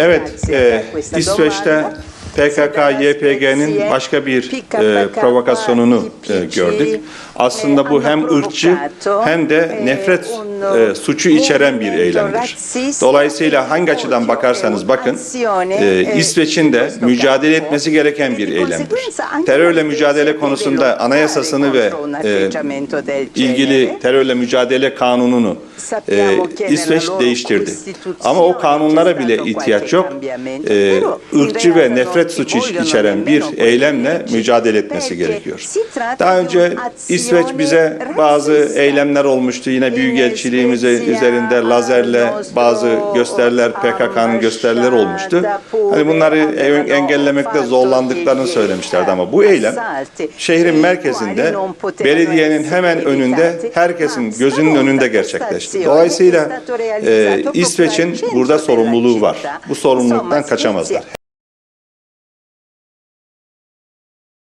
Evet, e, İsveç'te PKK, YPG'nin başka bir e, provokasyonunu e, gördük. Aslında bu hem ırkçı hem de nefret e, suçu içeren bir eylemdir. Dolayısıyla hangi açıdan bakarsanız bakın, e, İsveç'in de mücadele etmesi gereken bir eylemdir. Terörle mücadele konusunda anayasasını ve e, ilgili terörle mücadele kanununu e, İsveç değiştirdi. Ama o kanunlara bile ihtiyaç yok. E, ırkçı ve nefret suçu içeren bir eylemle mücadele etmesi gerekiyor. Daha önce İsveç bize bazı eylemler olmuştu. Yine Büyükelçiliğimize üzerinde lazerle bazı gösteriler, PKK'nın gösterileri olmuştu. Hani bunları en- engellemekte zorlandıklarını söylemişlerdi ama bu eylem şehrin merkezinde belediyenin hemen önünde herkesin gözünün önünde gerçekleşti. Dolayısıyla e, İsveç'in burada sorumluluğu var. Bu sorumluluktan kaçamazlar.